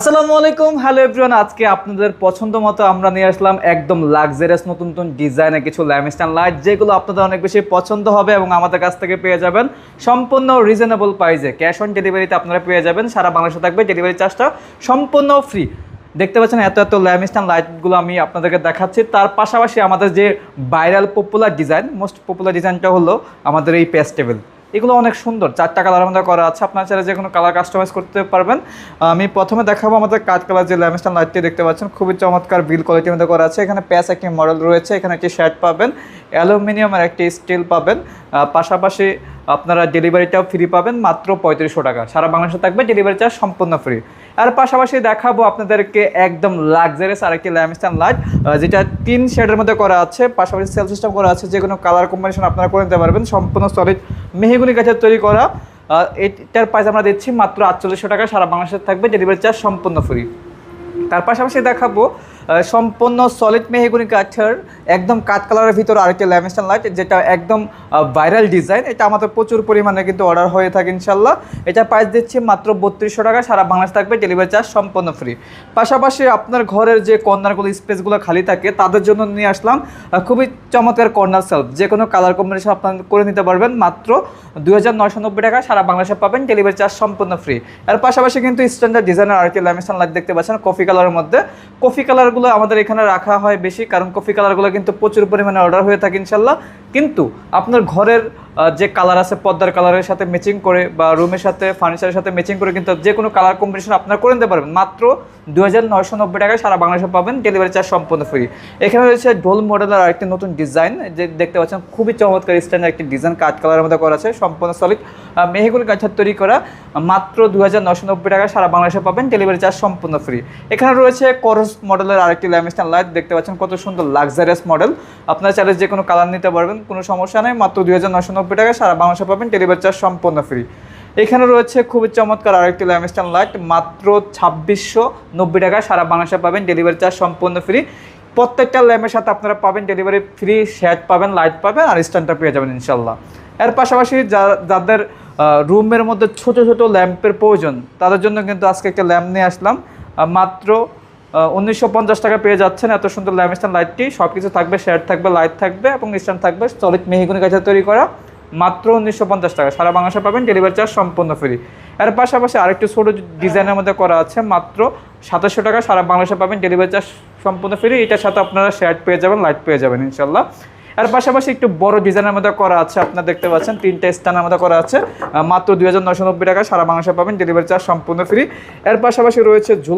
আসসালামু আলাইকুম। Hello everyone আজকে আপনাদের পছন্দ মতো আমরা নিয়ে আসলাম একদম লাক্সারিয়াস নতুন নতুন ডিজাইনের কিছু ল্যামিস্টান লাইট যেগুলো আপনাদের অনেক বেশি পছন্দ হবে এবং আমাদের কাছ থেকে পেয়ে যাবেন সম্পূর্ণ রিজনেবল প্রাইসে ক্যাশ অন ডেলিভারিতে আপনারা পেয়ে যাবেন, সারা বাংলাদেশে থাকবে ডেলিভারি চার্জটা সম্পূর্ণ ফ্রি দেখতে পাচ্ছেন এত এত ল্যামিস্টান লাইটগুলো আমি আপনাদেরকে দেখাচ্ছি। তার পাশাপাশি আমাদের যে viral popular design most popular ডিজাইনটা হলো আমাদের এই পেস্টেবল এগুলো অনেক সুন্দর। চারটা কালারের মধ্যে করা আছে। আপনার চাইলে যে কোনো কালার কাস্টমাইজ করতে পারবেন। আমি প্রথমে দেখাবো আমাদের কাঠ কালার যে ল্যামিস্টান লাইটটি দেখতে পাচ্ছেন। খুবই চমৎকার বিল কোয়ালিটির মধ্যে করা আছে। এখানে প্যাস একটি মডেল রয়েছে। এখানে একটি শার্ট পাবেন। অ্যালুমিনিয়ামের একটি স্টিল পাবেন। পাশাপাশি আপনারা ডেলিভারিটাও ফ্রি পাবেন। মাত্র পঁয়ত্রিশশো টাকা। সারা বাংলাদেশে থাকবে ডেলিভারি চার্জ সম্পূর্ণ ফ্রি আর পাশাপাশি দেখাবো আপনাদেরকে একদম লাক্সারিয়াস আরেকটি ল্যামিস্টান লাইট যেটা তিন শেডের মধ্যে করা আছে। পাশাপাশি সেল সিস্টেম করা আছে। যে কোনো কালার কম্বিনেশন আপনারা করে নিতে পারবেন। সম্পূর্ণ সলিড মেহগুনি গাছের তৈরি করা এটার প্রাইস আমরা দিচ্ছি মাত্র আটচল্লিশশো টাকা, সারা বাংলাদেশে থাকবে ডেলিভারি চার্জ সম্পূর্ণ ফ্রি তার পাশাপাশি দেখাবো সম্পূর্ণ সলিড মেহেগুনি কাঠের একদম কাঠ কালারের ভিতরে আরেকটি ল্যামিস্টান লাইট, যেটা একদম ভাইরাল ডিজাইন এটা আমাদের প্রচুর পরিমাণে কিন্তু অর্ডার হয়ে থাকে ইনশাল্লাহ এটা প্রাইস দিচ্ছি মাত্র বত্রিশশো টাকা, সারা বাংলাদেশ থাকবে ডেলিভারি চার্জ সম্পূর্ণ ফ্রি পাশাপাশি আপনার ঘরের যে কর্নারগুলো, স্পেসগুলো খালি থাকে, তাদের জন্য নিয়ে আসলাম খুবই চমৎকার কর্নার সেলফ যে কোনো কালার কম্বিনেশন আপনার করে নিতে পারবেন মাত্র দুই হাজার নয়শো নব্বই টাকা, সারা বাংলাদেশে পাবেন ডেলিভারি চার্জ সম্পূর্ণ ফ্রি এর পাশাপাশি কিন্তু স্ট্যান্ডার্ড ডিজাইনের আরেকটি ল্যামিস্টান লাইট দেখতে পাচ্ছেন কফি কালারের মধ্যে। কফি কালারগুলো আমাদের এখানে রাখা হয় বেশি, কারণ কফি কালারগুলো কিন্তু প্রচুর পরিমাণে অর্ডার হয়ে থাকে ইনশাল্লাহ। কিন্তু আপনার ঘরের যে কালার আছে পর্দার কালারের সাথে ম্যাচিং করে বা রুমের সাথে ফার্নিচারের সাথে ম্যাচিং করে কিন্তু যে কোনো কালার কম্বিনেশন আপনারা করে নিতে পারবেন। মাত্র দু হাজার নয়শো নব্বই টাকায় সারা বাংলাদেশে পাবেন ডেলিভারি চার্জ সম্পূর্ণ ফ্রি এখানে রয়েছে ডোল মডেলের আরেকটি নতুন ডিজাইন যে দেখতে পাচ্ছেন খুবই চমৎকার স্ট্যান্ডার্ড একটি ডিজাইন কাঠ কালারের মধ্যে করা আছে, সম্পূর্ণ সলিড মেহেগুল গাছের তৈরি করা, মাত্র দু হাজার নশো নব্বই টাকা সারা বাংলাদেশে পাবেন ডেলিভারি চার্জ সম্পূর্ণ ফ্রি এখানে রয়েছে করস মডেলের আরেকটি ল্যামিস্টান লাইট দেখতে পাচ্ছেন কত সুন্দর লাক্সারিয়াস মডেল আপনারা চাইলে যে কোনো কালার নিতে পারবেন, কোনো সমস্যা নেই, মাত্র দুই হাজার নব্বই টাকা সারা বাংলাদেশে পাবেন ডেলিভারি চার্জ সম্পূর্ণ ফ্রি এখানে রয়েছে খুবই চমৎকার আরেকটি ল্যামিস্টান লাইট মাত্র ছাব্বিশশো নব্বই টাকা সারা বাংলাদেশে পাবেন ডেলিভারি চার্জ সম্পূর্ণ ফ্রি প্রত্যেকটা ল্যাম্পের সাথে আপনারা পাবেন ডেলিভারি ফ্রি শ্যাট পাবেন লাইট পাবেন, আর স্ট্যান্ডটা পেয়ে যাবেন ইনশাল্লাহ এর পাশাপাশি যাদের রুমের মধ্যে ছোট ছোট ল্যাম্পের প্রয়োজন, তাদের জন্য কিন্তু আজকে একটা ল্যাম্প নিয়ে আসলাম। মাত্র উনিশশো পঞ্চাশ টাকা পেয়ে যাচ্ছেন এত সুন্দর ল্যাম্পস্ট্যান্ড লাইটটি সব কিছু থাকবে শেয়ার থাকবে লাইট থাকবে এবং স্ট্যান্ড থাকবে সলিড মেহিগুনি গাছের তৈরি করা। মাত্র উনিশশো পঞ্চাশ টাকা। সারা বাংলাদেশে পাবেন ডেলিভারি চার্জ সম্পূর্ণ ফ্রি এর পাশাপাশি আরেকটি ছোটো ডিজাইনের মধ্যে করা আছে, মাত্র সাতাশশো টাকা। সারা বাংলাদেশে পাবেন ডেলিভারি চার্জ সম্পূর্ণ ফ্রি এটার সাথে আপনারা শেয়ার পেয়ে যাবেন লাইট পেয়ে যাবেন ইনশাল্লাহ এর পাশাপাশি একটু বড় ডিজাইনের মধ্যে করা আছে, আপনারা দেখতে পাচ্ছেন, তিনটে স্থানের মধ্যে করা আছে। মাত্র দুই টাকা সারা বাংলাদেশে পাবেন ডেলিভারি চার্জ সম্পূর্ণ ফ্রি এর পাশাপাশি রয়েছে ঝুলো